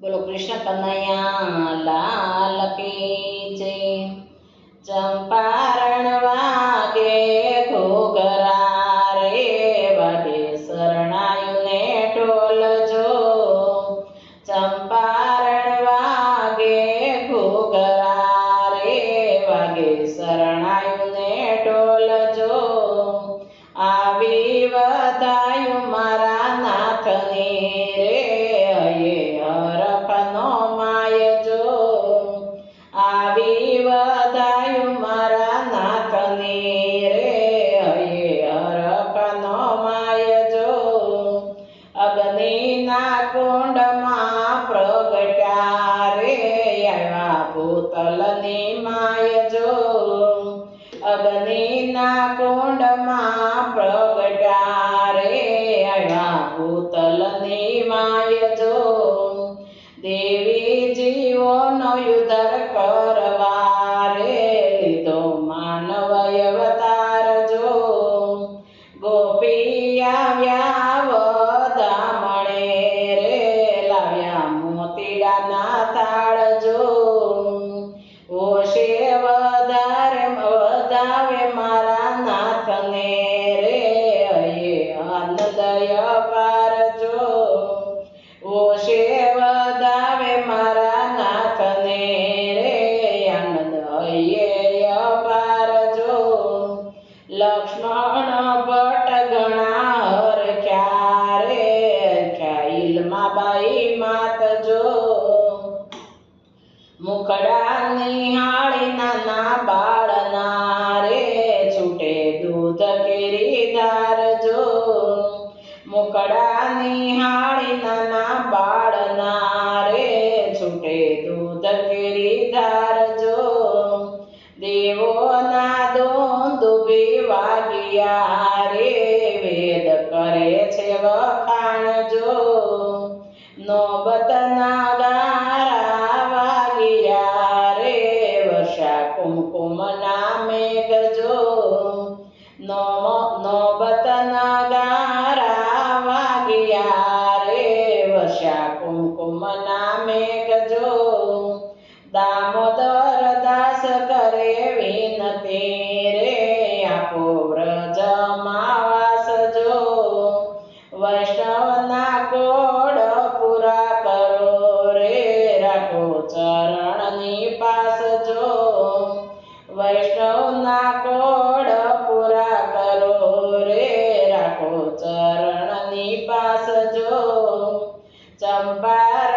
બોલો કૃષ્ણ કનૈયા લાલ કી જય ચંપારણ વાગે ઘોઘરા રે વાગે શરણાયુને ઢોલ ચંપારણ વાગે ઘોઘરા વાગે શરણાયુને ઢોલ જો. આવી વધાયું મારા અગ્નિના કુંડમાં પ્રગટ્યા રે આવ્યા ભૂતલની માય જો. દેવી જીવોનો યુધર કરવા રે લીધો માનવ અવતાર જો. ગોપી આવ્યા વધામણે રે, લાવ્યા મોતીડાના તાળ જો. લક્ષ્મણ ભટ્ટ ગણાર ક્યારે રે ખ્યાઈલમાં બાઈ માત જો? મુખડા નિહાળી નાના બાળના રે છૂટે દૂધ કેરી ધાર જો? મુખડા નિહાળી નાના બાળના રે છૂટે દૂધ કેરી વાગ્યા રે, વેદ કરે છે વખાણ જો. નોબતના ગારા વાગ્યા રે, વર્ષા કુમકુમના મેઘ જો. નોબતના ગારા વાગ્યા રે, વર્ષા કુમકુમના મેઘ જો. દામોદર દાસ કરે વિનતી वैष्णव ना करो रे राखो चरण नि पास जो. वैष्णव ना करो रे राखो चरण नि पास जो. चम्पा